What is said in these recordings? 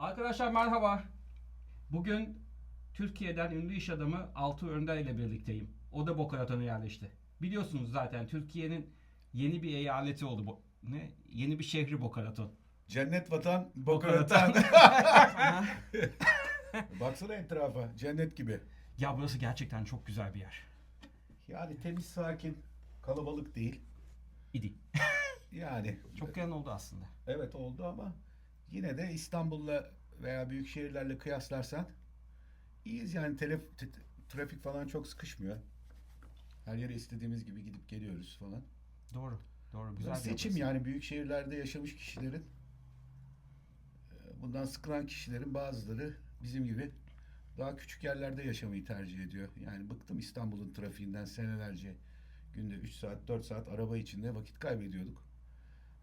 Arkadaşlar merhaba. Bugün Türkiye'den ünlü iş adamı Altı Önder ile birlikteyim. O da Raton'a yerleşti. Biliyorsunuz zaten Türkiye'nin yeni bir eyaleti oldu bu. Ne? Yeni bir şehri Boca Raton. Cennet vatan, Boca bokaratan. Baksana etrafa, cennet gibi. Ya burası gerçekten çok güzel bir yer. Yani temiz, sakin, kalabalık değil. İdi. Yani Çok gelen oldu aslında. evet oldu ama yine de İstanbul'la veya büyük şehirlerle kıyaslarsan iyiyiz yani telef- trafik falan çok sıkışmıyor. Her yere istediğimiz gibi gidip geliyoruz falan. Doğru. Doğru. Güzel bir seçim burası. yani büyük şehirlerde yaşamış kişilerin e, bundan sıkılan kişilerin bazıları bizim gibi daha küçük yerlerde yaşamayı tercih ediyor. Yani bıktım İstanbul'un trafiğinden senelerce günde 3 saat 4 saat araba içinde vakit kaybediyorduk.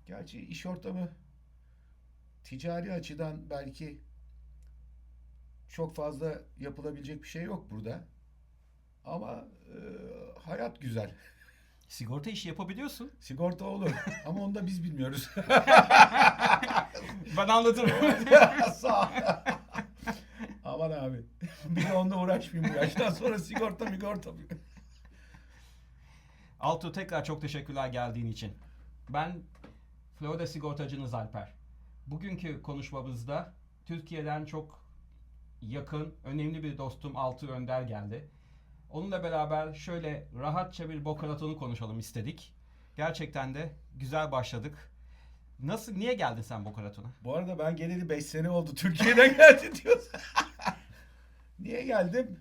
Gerçi iş ortamı ticari açıdan belki çok fazla yapılabilecek bir şey yok burada. Ama e, hayat güzel. Sigorta işi yapabiliyorsun. Sigorta olur ama onu da biz bilmiyoruz. ben anlatırım. Sağ. Aman abi. Bir de onunla uğraşmayayım bu yaştan sonra sigorta migorta. Altu tekrar çok teşekkürler geldiğin için. Ben Florida sigortacınız Alper. Bugünkü konuşmamızda Türkiye'den çok yakın, önemli bir dostum Altı Önder geldi. Onunla beraber şöyle rahatça bir Boca Raton'u konuşalım istedik. Gerçekten de güzel başladık. Nasıl, niye geldin sen Boca Raton'a? Bu arada ben geleli 5 sene oldu. Türkiye'den geldi diyorsun. Niye geldim?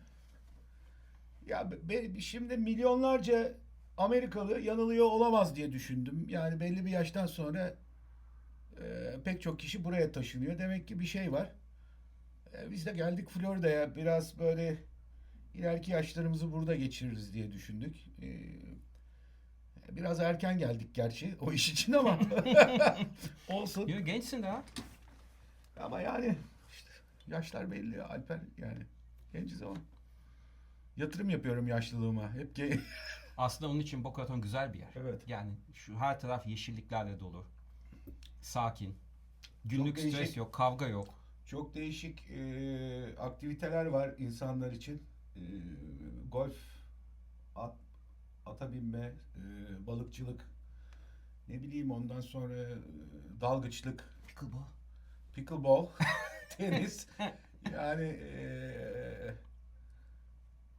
Ya be- şimdi milyonlarca Amerikalı yanılıyor olamaz diye düşündüm. Yani belli bir yaştan sonra e, pek çok kişi buraya taşınıyor. Demek ki bir şey var. E, biz de geldik Florida'ya. Biraz böyle ileriki yaşlarımızı burada geçiririz diye düşündük. E, biraz erken geldik gerçi o iş için ama olsun. Yo, gençsin daha. Ama yani işte yaşlar belli Alper yani genciz ama yatırım yapıyorum yaşlılığıma. Hep ge- Aslında onun için Boca Raton güzel bir yer. Evet. Yani şu her taraf yeşilliklerle dolu. Sakin. Günlük değişik. stres yok, kavga yok. çok değişik e, aktiviteler var insanlar için. E, golf, at, ata binme, e, balıkçılık, ne bileyim ondan sonra e, dalgıçlık, Pickleball. pickleball, tenis. Yani eee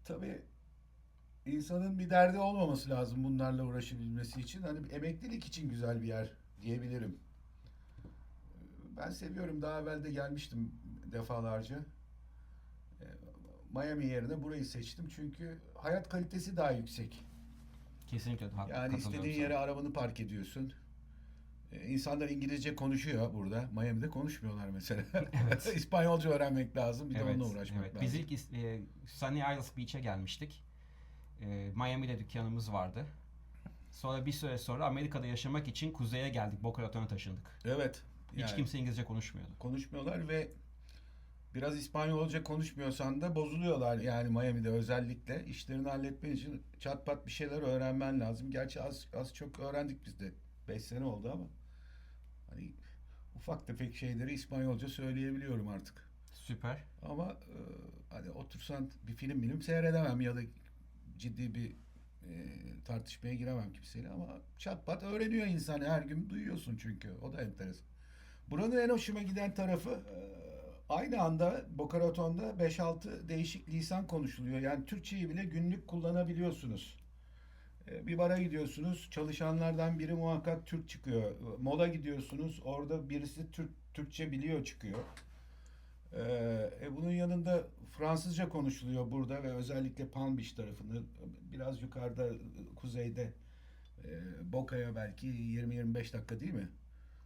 tabii insanın bir derdi olmaması lazım bunlarla uğraşabilmesi için. Hani emeklilik için güzel bir yer diyebilirim. Ben seviyorum. Daha evvel de gelmiştim defalarca. Eee, Miami yerine burayı seçtim çünkü hayat kalitesi daha yüksek. Kesinlikle hak, Yani istediğin sana. yere arabanı park ediyorsun. Ee, İnsanlar İngilizce konuşuyor burada. Miami'de konuşmuyorlar mesela. Evet. İspanyolca öğrenmek lazım. Bir de Evet, onunla uğraşmak evet. lazım. Biz ilk e, Sunny Isles Beach'e gelmiştik. E, Miami'de dükkanımız vardı. Sonra bir süre sonra Amerika'da yaşamak için kuzeye geldik. Boca Raton'a taşındık. Evet. Hiç yani kimse İngilizce konuşmuyordu. konuşmuyorlar ve biraz İspanyolca konuşmuyorsan da bozuluyorlar. Yani Miami'de özellikle işlerini halletmen için çat pat bir şeyler öğrenmen lazım. Gerçi az az çok öğrendik biz de. 5 sene oldu ama hani ufak tefek şeyleri İspanyolca söyleyebiliyorum artık. Süper. Ama e, hani otursan bir film film seyredemem ya da ciddi bir e, tartışmaya giremem kimseyle ama çat pat öğreniyor insan her gün duyuyorsun çünkü o da enteresan. Buranın en hoşuma giden tarafı e, aynı anda Boca Raton'da 5-6 değişik lisan konuşuluyor. Yani Türkçeyi bile günlük kullanabiliyorsunuz. E, Bir bara gidiyorsunuz, çalışanlardan biri muhakkak Türk çıkıyor. Mola gidiyorsunuz, orada birisi Türk Türkçe biliyor çıkıyor. Ee, bunun yanında Fransızca konuşuluyor burada ve özellikle Palm Beach tarafında biraz yukarıda kuzeyde e, Boca'ya belki 20-25 dakika değil mi?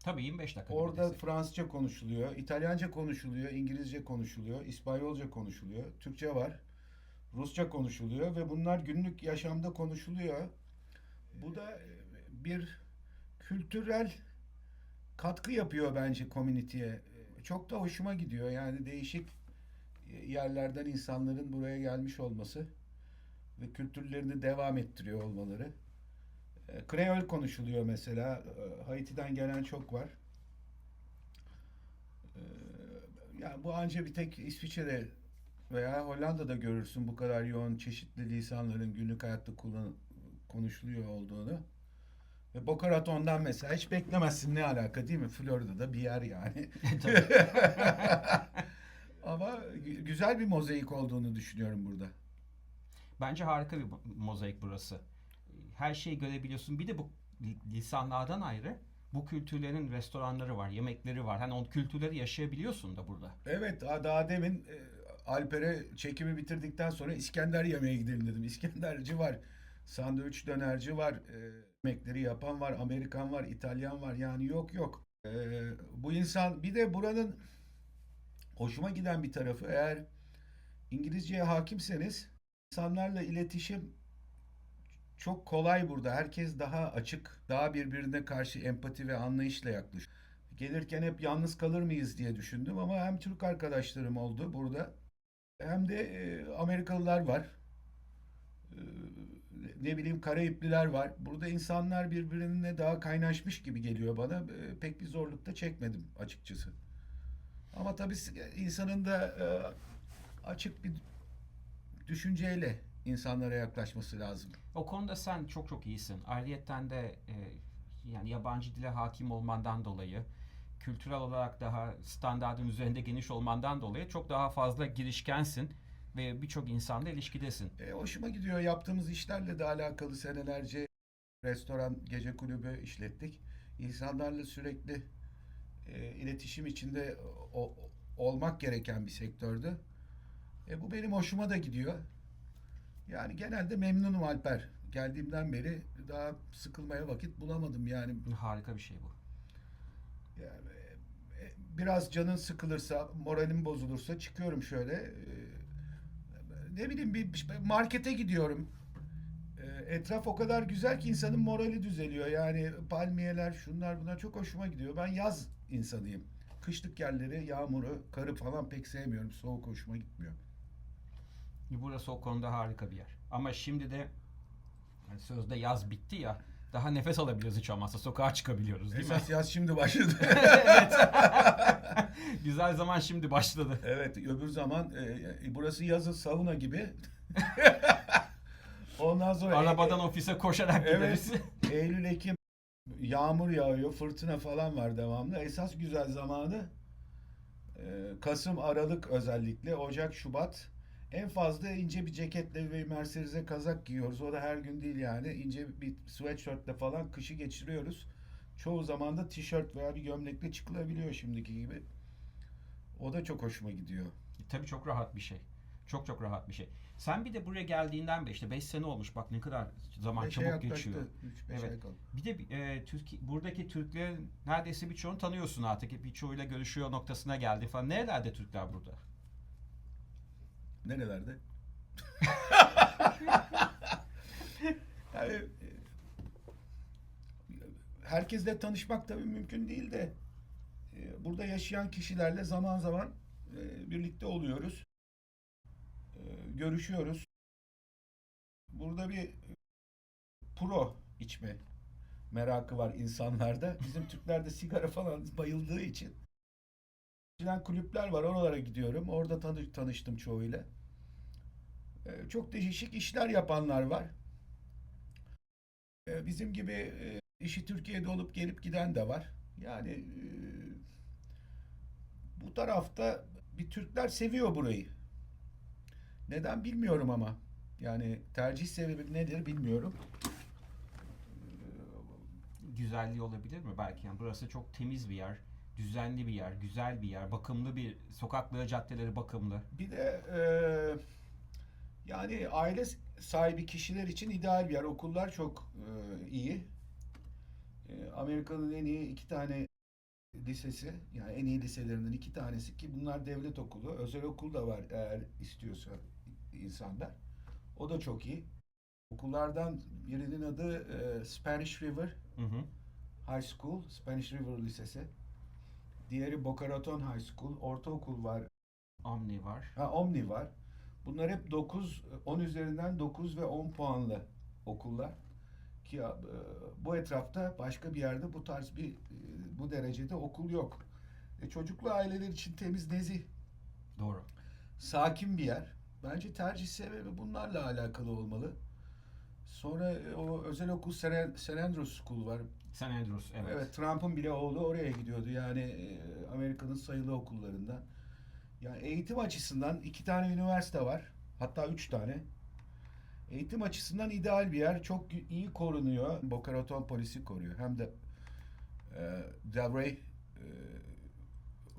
Tabii 25 dakika. Orada neredeyse. Fransızca konuşuluyor, İtalyanca konuşuluyor, İngilizce konuşuluyor, İspanyolca konuşuluyor, Türkçe var, Rusça konuşuluyor ve bunlar günlük yaşamda konuşuluyor. Bu da e, bir kültürel katkı yapıyor bence komüniteye. E, Çok da hoşuma gidiyor. Yani değişik e, yerlerden insanların buraya gelmiş olması ve kültürlerini devam ettiriyor olmaları. E, Kreol konuşuluyor mesela. E, Haiti'den gelen çok var. E, Yani bu anca bir tek İsviçre'de veya Hollanda'da görürsün bu kadar yoğun çeşitli lisanların günlük hayatta kullan konuşuluyor olduğunu. Ve Boca Raton'dan mesela hiç beklemezsin ne alaka değil mi? Florida'da bir yer yani. Ama gü- güzel bir mozaik olduğunu düşünüyorum burada. Bence harika bir mo- mozaik burası. Her şeyi görebiliyorsun. Bir de bu li- lisanlardan ayrı bu kültürlerin restoranları var, yemekleri var. Hani o kültürleri yaşayabiliyorsun da burada. Evet daha, daha demin e, Alper'e çekimi bitirdikten sonra İskender yemeğe gidelim dedim. İskenderci var, sandviç dönerci var, e, yemekleri yapan var, Amerikan var, İtalyan var. Yani yok yok. E, bu insan bir de buranın hoşuma giden bir tarafı eğer İngilizceye hakimseniz insanlarla iletişim çok kolay burada. Herkes daha açık, daha birbirine karşı empati ve anlayışla yaklaşıyor. Gelirken hep yalnız kalır mıyız diye düşündüm ama hem Türk arkadaşlarım oldu burada hem de e, Amerikalılar var. E, ne bileyim Karayipliler var. Burada insanlar birbirine daha kaynaşmış gibi geliyor bana. E, pek bir zorluk da çekmedim açıkçası. Ama tabii insanın da açık bir düşünceyle insanlara yaklaşması lazım. O konuda sen çok çok iyisin. Ayrıyetten de e, yani yabancı dile hakim olmandan dolayı, kültürel olarak daha standartın üzerinde geniş olmandan dolayı çok daha fazla girişkensin ve birçok insanla ilişkidesin. E, hoşuma gidiyor. Yaptığımız işlerle de alakalı senelerce restoran, gece kulübü işlettik. İnsanlarla sürekli e, iletişim içinde o- olmak gereken bir sektördü. E, bu benim hoşuma da gidiyor. Yani genelde memnunum Alper. Geldiğimden beri daha sıkılmaya vakit bulamadım yani. Harika bir şey bu. Yani, e, biraz canın sıkılırsa, moralim bozulursa çıkıyorum şöyle. e, Ne bileyim bir markete gidiyorum. E, Etraf o kadar güzel ki insanın morali düzeliyor. Yani palmiyeler, şunlar bunlar çok hoşuma gidiyor. Ben yaz insanıyım. Kışlık yerleri, yağmuru, karı falan pek sevmiyorum. Soğuk hoşuma gitmiyor. Burası o konuda harika bir yer. Ama şimdi de yani sözde yaz bitti ya. Daha nefes alabiliyoruz hiç olmazsa. Sokağa çıkabiliyoruz değil Esas mi? yaz şimdi başladı. evet. Güzel zaman şimdi başladı. Evet, öbür zaman e, burası yazın sauna gibi. Ondan sonra Arabadan ofise koşarak Evet. gideriz. Eylül, Ekim yağmur yağıyor, fırtına falan var devamlı. Esas güzel zamanı e, Kasım, Aralık özellikle, Ocak, Şubat. En fazla ince bir ceketle ve Mercedes'e kazak giyiyoruz. O da her gün değil yani. İnce bir sweatshirtle falan kışı geçiriyoruz. Çoğu zaman da tişört veya bir gömlekle çıkılabiliyor şimdiki gibi. O da çok hoşuma gidiyor. Tabii çok rahat bir şey. Çok çok rahat bir şey. Sen bir de buraya geldiğinden beri işte 5 sene olmuş bak ne kadar zaman Beşe çabuk yaklaştı. geçiyor. Üç, beş Evet. ay kaldı. Bir de e, Türkiye, buradaki Türklerin neredeyse birçoğunu tanıyorsun artık. Birçoğuyla görüşüyor noktasına geldi falan. Nerelerde Türkler burada? Nerelerde? yani e, herkesle tanışmak tabii mümkün değil de e, burada yaşayan kişilerle zaman zaman e, birlikte oluyoruz. Görüşüyoruz. Burada bir pro içme merakı var insanlarda. Bizim Türklerde sigara falan bayıldığı için Filan kulüpler var oralara gidiyorum. Orada tanı- tanıştım çoğuyla. Ee, çok değişik işler yapanlar var. Ee, bizim gibi e, işi Türkiye'de olup gelip giden de var. Yani e, bu tarafta bir Türkler seviyor burayı. Neden bilmiyorum ama. Yani tercih sebebi nedir bilmiyorum. Güzelliği olabilir mi belki? Yani burası çok temiz bir yer. Düzenli bir yer, güzel bir yer, bakımlı bir sokakları, caddeleri bakımlı. Bir de e, yani aile sahibi kişiler için ideal bir yer. Okullar çok e, iyi. E, Amerika'nın en iyi iki tane lisesi, yani en iyi liselerinden iki tanesi ki bunlar devlet okulu. Özel okul da var eğer istiyorsa insanlar. O da çok iyi. Okullardan birinin adı e, Spanish River Hı hı. High School, Spanish River Lisesi. Diğeri Boca Raton High School. Ortaokul var, Omni var. Ha, Omni var. Bunlar hep 9, 10 üzerinden 9 ve 10 puanlı okullar. Ki e, bu etrafta başka bir yerde bu tarz bir e, bu derecede okul yok. E, çocuklu aileler için temiz nezih Doğru. Sakin bir yer. Bence tercih sebebi bunlarla alakalı olmalı. Sonra e, o özel okul. Andrews School var. St. Andrews evet. Evet, Trump'ın bile oğlu oraya gidiyordu. Yani e, Amerika'nın sayılı okullarında. Yani eğitim açısından iki tane üniversite var. Hatta üç tane. Eğitim açısından ideal bir yer. Çok iyi korunuyor. Boca Raton polisi koruyor. Hem de e, Delray e,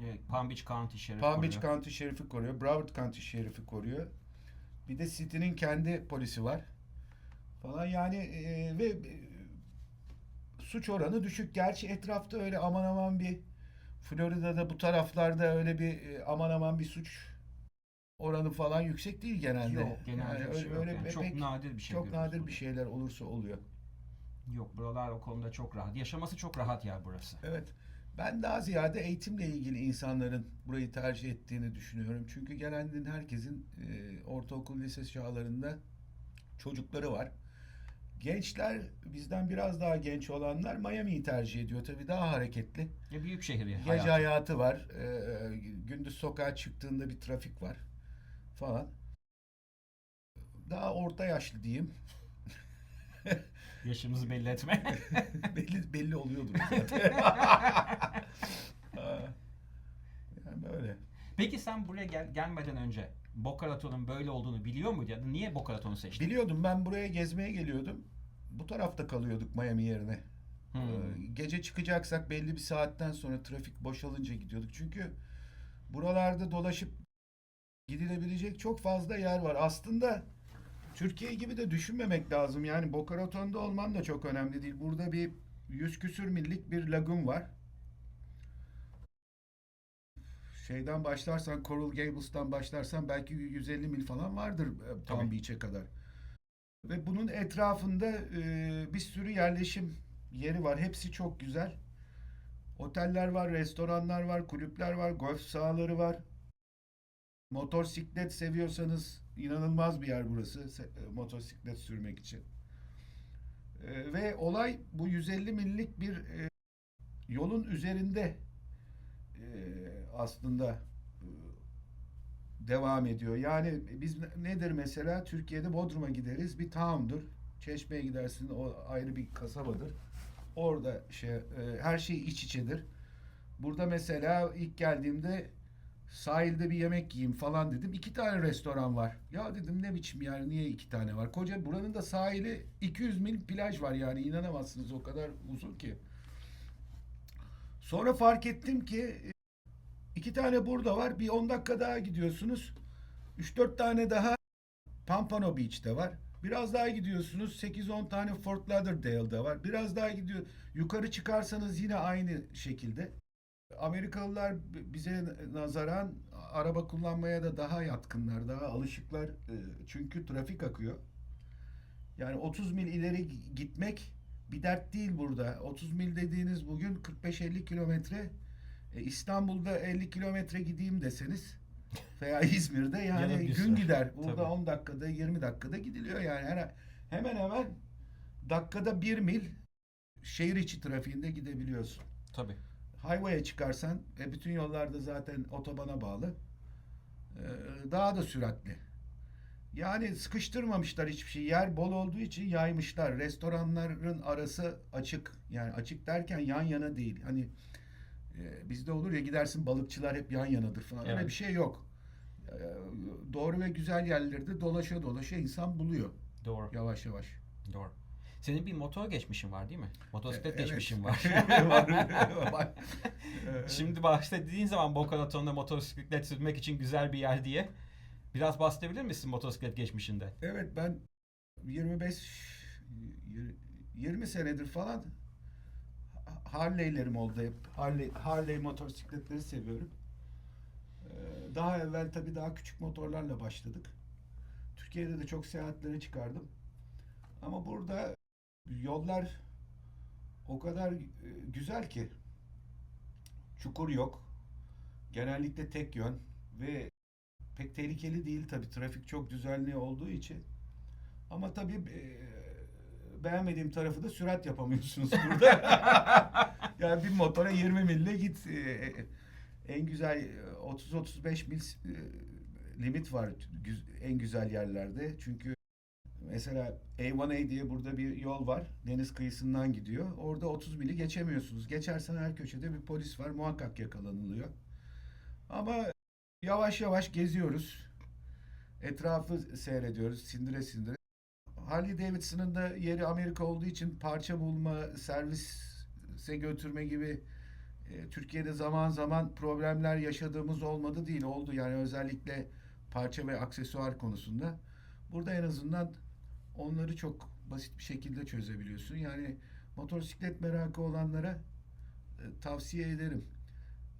Evet, Palm Beach County Sheriff Palm Beach koruyor. County Şerifi koruyor. Broward County Şerifi koruyor. Bir de City'nin kendi polisi var. Falan yani e, ve suç oranı düşük. Gerçi etrafta öyle aman aman bir Florida'da bu taraflarda öyle bir e, aman aman bir suç oranı falan yüksek değil genelde. Yok genelde Yani bir şey öyle- öyle yani. Çok pek- nadir bir şey Çok nadir burada. bir şeyler olursa oluyor. Yok buralar o konuda çok rahat. Yaşaması çok rahat yer burası. Evet. Ben daha ziyade eğitimle ilgili insanların burayı tercih ettiğini düşünüyorum. Çünkü gelen herkesin e, ortaokul, lise çağlarında çocukları var. Gençler, bizden biraz daha genç olanlar Miami'yi tercih ediyor. Tabii daha hareketli. Ya büyük şehir Gece hayatı. hayatı var. E, gündüz sokağa çıktığında bir trafik var falan. Daha orta yaşlı diyeyim. Yaşımızı belli etme. belli belli oluyordur zaten. yani böyle. Peki sen buraya gel- gelmeden önce Boca böyle olduğunu biliyor muydun? Ya da niye Boca seçtin? Biliyordum ben buraya gezmeye geliyordum. Bu tarafta kalıyorduk Miami yerine. Hmm. Ee, Gece çıkacaksak belli bir saatten sonra trafik boşalınca gidiyorduk. Çünkü buralarda dolaşıp gidilebilecek çok fazla yer var. Aslında Türkiye gibi de düşünmemek lazım. Yani Boca olman da çok önemli değil. Burada bir yüz küsür millik bir lagun var. Şeyden başlarsan Coral Gables'tan başlarsan belki 150 mil falan vardır e, Palm. Beach'e kadar. Ve bunun etrafında e, bir sürü yerleşim yeri var. Hepsi çok güzel. Oteller var, restoranlar var, kulüpler var, golf sahaları var. Motosiklet seviyorsanız inanılmaz bir yer burası e, motosiklet sürmek için. E, ve olay bu 150 millik bir e, yolun üzerinde e, aslında e, devam ediyor. Yani biz ne- nedir mesela Türkiye'de Bodrum'a gideriz bir town'dur. Çeşme'ye gidersin o ayrı bir kasabadır. Orada şey e, her şey iç içedir. Burada mesela ilk geldiğimde sahilde bir yemek yiyeyim falan dedim. İki tane restoran var. Ya dedim ne biçim yer niye iki tane var? Koca buranın da sahili 200 mil plaj var yani inanamazsınız o kadar uzun ki. Sonra fark ettim ki e, iki tane burada var. Bir 10 dakika daha gidiyorsunuz. 3-4 tane daha Pampano Beach'te var. Biraz daha gidiyorsunuz 8-10 tane Fort Lauderdale'da var. Biraz daha gidiyor. Yukarı çıkarsanız yine aynı şekilde. Amerikalılar bize nazaran araba kullanmaya da daha yatkınlar, daha alışıklar. E, Çünkü trafik akıyor. Yani 30 mil ileri gi- gitmek bir dert değil burada. 30 mil dediğiniz bugün 45-50 kilometre. E, İstanbul'da 50 kilometre gideyim deseniz veya İzmir'de yani bir gün süre. gider. Burada Tabii. 10 dakikada 20 dakikada gidiliyor yani. Hemen hemen, hemen dakikada 1 mil şehir içi trafiğinde gidebiliyorsun. Tabii. Highway'e çıkarsan e, bütün yollarda zaten otobana bağlı. E, daha da süratli. Yani sıkıştırmamışlar hiçbir şey. Yer bol olduğu için yaymışlar. Restoranların arası açık. Yani açık derken yan yana değil. Hani e, bizde olur ya gidersin balıkçılar hep yan yanadır falan. Öyle Evet. bir şey yok. E, doğru ve güzel yerlerde dolaşa dolaşa insan buluyor Doğru. yavaş yavaş. Doğru. Senin bir motor geçmişin var değil mi? Motosiklet E, evet. geçmişin var. Şimdi başta dediğin zaman Boca Raton'da motosiklet sürmek için güzel bir yer diye. Biraz bahsedebilir misin motosiklet geçmişinde? Evet ben 25 20 senedir falan Harley'lerim oldu hep. Harley, Harley motosikletleri seviyorum. Ee, Daha evvel tabii daha küçük motorlarla başladık. Türkiye'de de çok seyahatlere çıkardım. Ama burada yollar o kadar e, güzel ki çukur yok. Genellikle tek yön ve pek tehlikeli değil tabii trafik çok düzenli olduğu için. Ama tabii e, beğenmediğim tarafı da sürat yapamıyorsunuz burada. yani bir motora 20 mille git. e, en güzel e, 30-35 mil e, limit var en güzel yerlerde. Çünkü mesela A1A diye burada bir yol var. Deniz kıyısından gidiyor. Orada 30 mili geçemiyorsunuz. Geçersen her köşede bir polis var. Muhakkak yakalanılıyor. Ama yavaş yavaş geziyoruz. Etrafı seyrediyoruz. Sindire sindire. Harley Davidson'ın da yeri Amerika olduğu için parça bulma, servise götürme gibi e, Türkiye'de zaman zaman problemler yaşadığımız olmadı değil. Oldu yani özellikle parça ve aksesuar konusunda. Burada en azından onları çok basit bir şekilde çözebiliyorsun. Yani motosiklet merakı olanlara e, tavsiye ederim.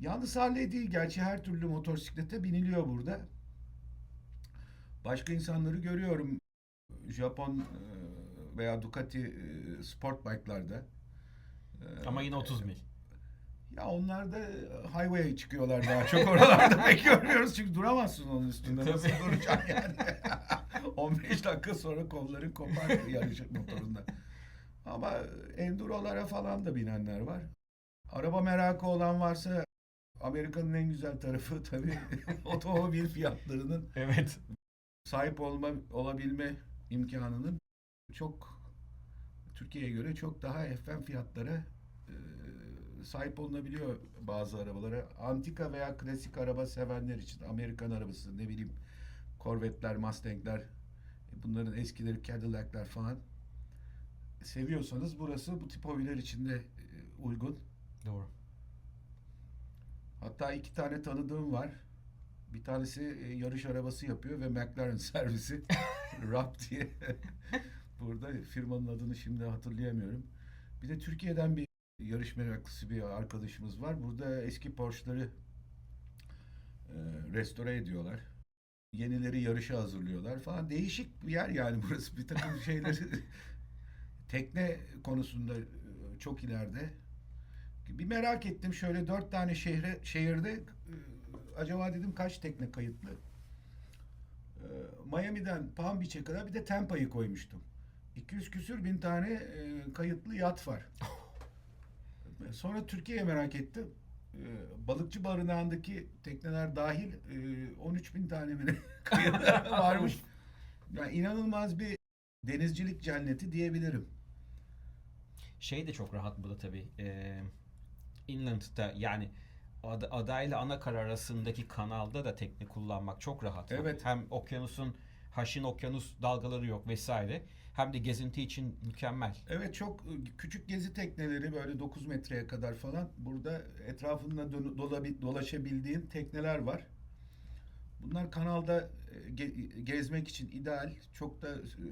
Yalnız Harley değil. Gerçi her türlü motosiklete biniliyor burada. Başka insanları görüyorum. Japon e, veya Ducati e, sport bike'larda. E, Ama yine 30 mil. Ya onlar da highway'e çıkıyorlar daha çok oralarda pek görmüyoruz çünkü duramazsın onun üstünde. Nasıl Tabii. duracaksın yani? 15 dakika sonra kolların kopar yarış motorunda. Ama endurolara falan da binenler var. Araba merakı olan varsa Amerika'nın en güzel tarafı tabii otomobil fiyatlarının Evet. sahip olma olabilme imkanının çok Türkiye'ye göre çok daha efem fiyatlara e, sahip olunabiliyor bazı arabalara. Antika veya klasik araba sevenler için Amerikan arabası ne bileyim Corvette'ler, Mustang'ler bunların eskileri Cadillac'ler falan seviyorsanız burası bu tip hobiler için de e, uygun. Doğru. Hatta iki tane tanıdığım var. Bir tanesi e, yarış arabası yapıyor ve McLaren servisi Rap diye. Burada firmanın adını şimdi hatırlayamıyorum. Bir de Türkiye'den bir yarış meraklısı bir arkadaşımız var. Burada eski Porsche'ları e, restore ediyorlar. Yenileri yarışa hazırlıyorlar falan. Değişik bir yer yani burası. Bir takım şeyleri tekne konusunda e, çok ileride. Bir merak ettim şöyle dört tane şehre şehirde e, acaba dedim kaç tekne kayıtlı. E, Miami'den Palm Beach'e kadar bir de Tampa'yı koymuştum. 200 küsür bin tane e, kayıtlı yat var. Sonra Türkiye'ye merak ettim. E, Balıkçı barınağındaki tekneler dahil e, 13 bin tane mi varmış. Yani inanılmaz bir denizcilik cenneti diyebilirim. Şey de çok rahat burada tabii. Ee, inland'da yani ada, adayla ana kara arasındaki kanalda da tekne kullanmak çok rahat. Evet. Hem okyanusun haşin okyanus dalgaları yok vesaire. Hem de gezinti için mükemmel. Evet çok küçük gezi tekneleri böyle 9 metreye kadar falan burada etrafında dolabi- dolaşabildiğin tekneler var. Bunlar kanalda e, ge- gezmek için ideal. Çok da e,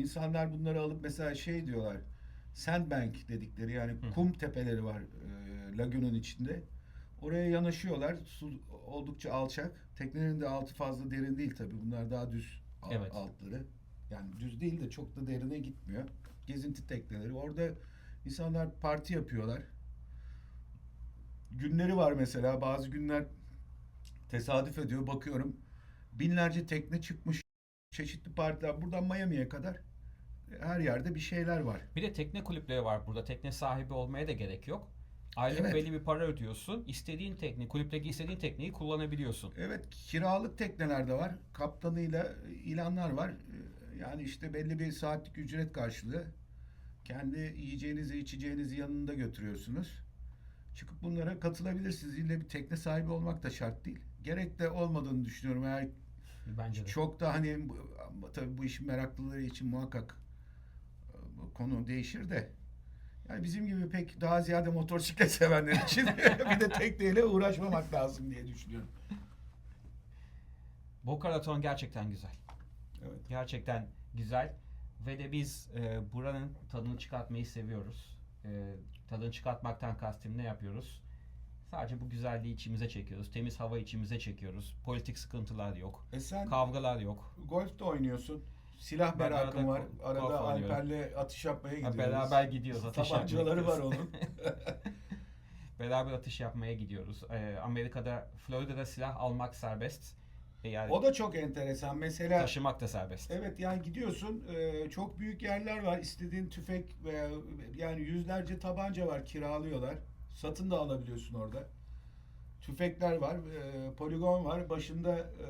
insanlar bunları alıp mesela şey diyorlar. Sandbank dedikleri yani Hı. kum tepeleri var lagünün içinde. Oraya yanaşıyorlar. Su oldukça alçak. Teknenin de altı fazla derin değil tabii. Bunlar daha düz Evet. altları. Yani düz değil de çok da derine gitmiyor. Gezinti tekneleri. Orada insanlar parti yapıyorlar. Günleri var mesela. Bazı günler tesadüf ediyor. Bakıyorum binlerce tekne çıkmış. Çeşitli partiler. Buradan Miami'ye kadar her yerde bir şeyler var. Bir de tekne kulüpleri var burada. Tekne sahibi olmaya da gerek yok. Aylık Evet. belli bir para ödüyorsun. İstediğin tekne, kulüpteki istediğin tekneyi kullanabiliyorsun. Evet kiralık tekneler de var. Kaptanıyla ilanlar var. Yani işte belli bir saatlik ücret karşılığı. Kendi yiyeceğinizi içeceğinizi yanında götürüyorsunuz. Çıkıp bunlara katılabilirsiniz. İlle bir tekne sahibi olmak da şart değil. Gerek de olmadığını düşünüyorum. Eğer Bence de. çok da hani tabii bu işin meraklıları için muhakkak e, konu değişir de. Yani bizim gibi pek daha ziyade motosiklet sevenler için bir de tekneyle uğraşmamak lazım diye düşünüyorum. Boca Raton gerçekten güzel. Evet. Gerçekten güzel. Ve de biz e, buranın tadını çıkartmayı seviyoruz. E, tadını çıkartmaktan kastım ne yapıyoruz? Sadece bu güzelliği içimize çekiyoruz. Temiz hava içimize çekiyoruz. Politik sıkıntılar yok. E sen Kavgalar yok. golf de oynuyorsun. Silah arada var. Arada. Alper'le atış yapmaya Ha, gidiyoruz. beraber gidiyoruz. Ateş Tabancaları var onun. Beraber atış yapmaya gidiyoruz. E, Amerika'da, Florida'da silah almak serbest. E, yani o da çok enteresan. Mesela taşımak da serbest. Evet yani gidiyorsun e, çok büyük yerler var istediğin tüfek veya yani yüzlerce tabanca var kiralıyorlar satın da alabiliyorsun orada tüfekler var, e, poligon var. Başında e,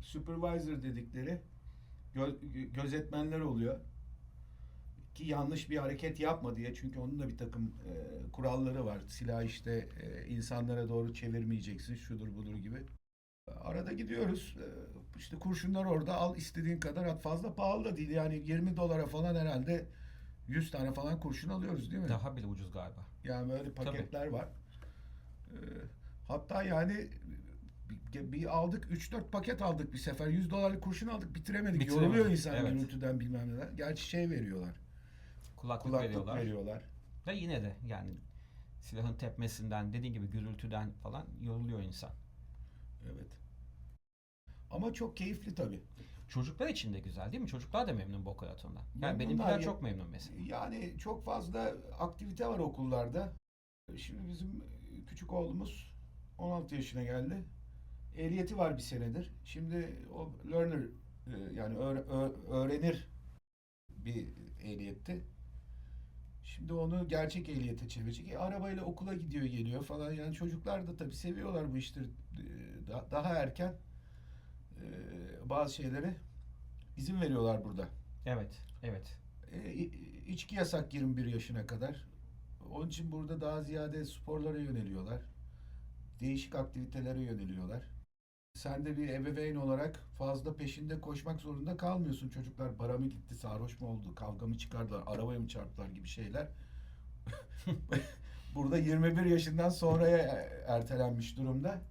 supervisor dedikleri gö- gözetmenler oluyor. Ki yanlış bir hareket yapma diye. Çünkü onun da bir takım e, kuralları var. Silah işte e, insanlara doğru çevirmeyeceksin. Şudur budur gibi. Arada gidiyoruz. E, işte kurşunlar orada. Al istediğin kadar at. Fazla pahalı da değil. Yani 20 dolara falan herhalde 100 tane falan kurşun alıyoruz değil mi? Daha bile ucuz galiba. Yani böyle paketler var. Ee, hatta yani bir, bir aldık 3-4 paket aldık bir sefer. 100 dolarlık kurşun aldık bitiremedik. Bitiremedik, Yoruluyor insan evet. gürültüden bilmem neler. Gerçi şey veriyorlar. Kulaklık, Kulaklık veriyorlar. veriyorlar. Ve yine de yani silahın tepmesinden, dediğin gibi gürültüden falan yoruluyor insan. Evet. Ama çok keyifli tabii. Çocuklar için de güzel değil mi? Çocuklar da memnun Boca Raton'dan. Yani benimkiler ya. çok memnun mesela. Yani çok fazla aktivite var okullarda. Şimdi bizim küçük oğlumuz 16 yaşına geldi. Ehliyeti var bir senedir. Şimdi o learner e, yani öğrenir bir ehliyetti. Şimdi onu gerçek ehliyete çevirecek. E, arabayla okula gidiyor geliyor falan. Yani çocuklar da tabii seviyorlar bu işleri. E, da- Daha erken e, bazı şeylere izin veriyorlar burada. Evet, evet. E, içki yasak 21 yaşına kadar. Onun için burada daha ziyade sporlara yöneliyorlar. Değişik aktivitelere yöneliyorlar. Sen de bir ebeveyn olarak fazla peşinde koşmak zorunda kalmıyorsun. Çocuklar bara mı gitti, sarhoş mu oldu, kavga mı çıkardılar, arabaya mı çarptılar gibi şeyler. burada 21 yaşından sonraya ertelenmiş durumda.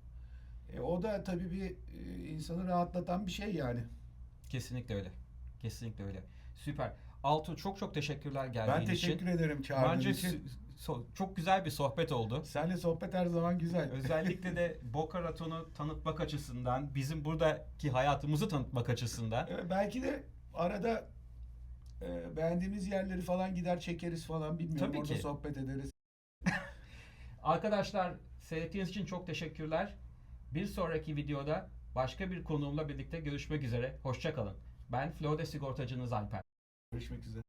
E, o da tabii bir e, insanı rahatlatan bir şey yani. Kesinlikle öyle. Kesinlikle öyle. Süper. Altuğ çok çok teşekkürler geldiğin Ben teşekkür için. ederim çağırdığın Bence için. So- çok güzel bir sohbet oldu. Seninle sohbet her zaman güzel. Özellikle de Boca Raton'u tanıtmak açısından, bizim buradaki hayatımızı tanıtmak açısından. Ee, belki de arada e, beğendiğimiz yerleri falan gider çekeriz falan bilmiyorum. Tabii Orada ki. sohbet ederiz. Arkadaşlar seyrettiğiniz için çok teşekkürler. Bir sonraki videoda başka bir konuğumla birlikte görüşmek üzere. Hoşçakalın. Ben Florida Sigortacınız Alper. Görüşmek üzere.